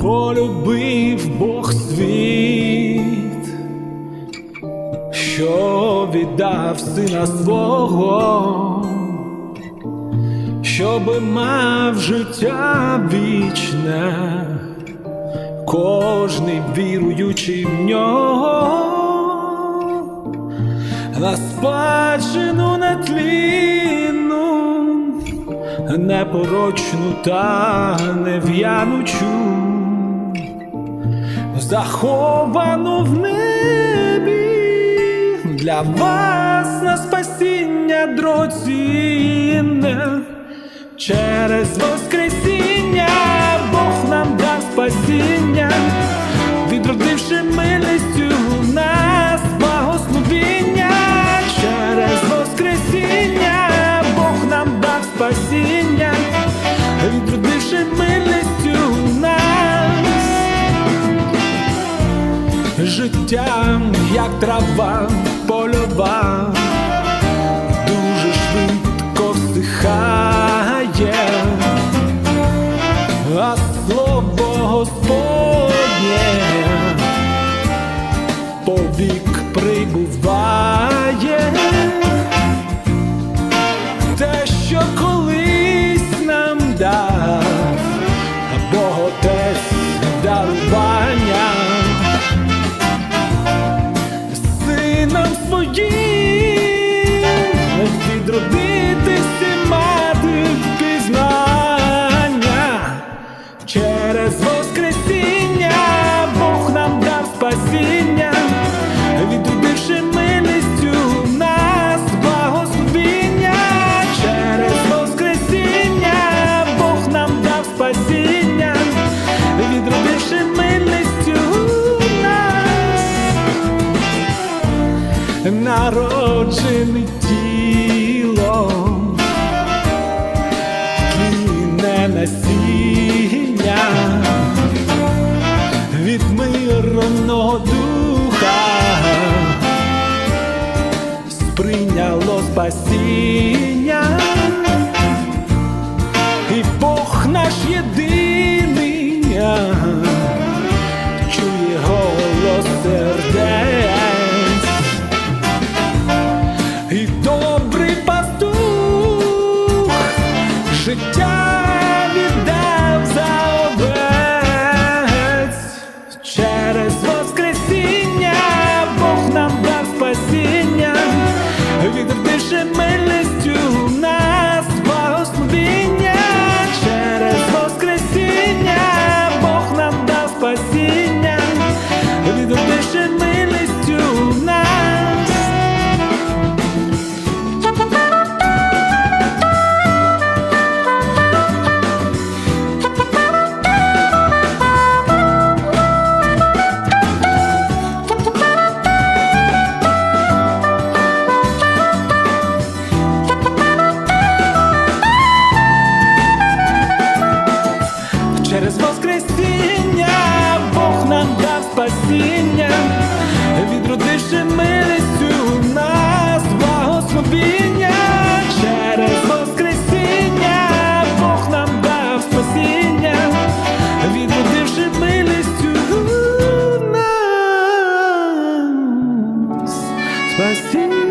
полюбив Бог світ, що віддав сина свого, щоби мав життя вічне, кожний віруючий в нього, на спадщину нетлінну, непорочну та нев'янучу, заховану в небі. Для вас на спасіння дроцінне Через Воскресіння Життя, як трава польова, дуже швидко всихає, а слово Господнє повік прибуває, não fugir. É vidro de народжений тілом, тліне насіння від мирного духа сприйняло спасіння, і Бог наш єдиний. Зустрівши милістю у нас благословіння. Через Воскресіння, Бог нам дав спасіння, відродивши милістю у нас. Спасіння.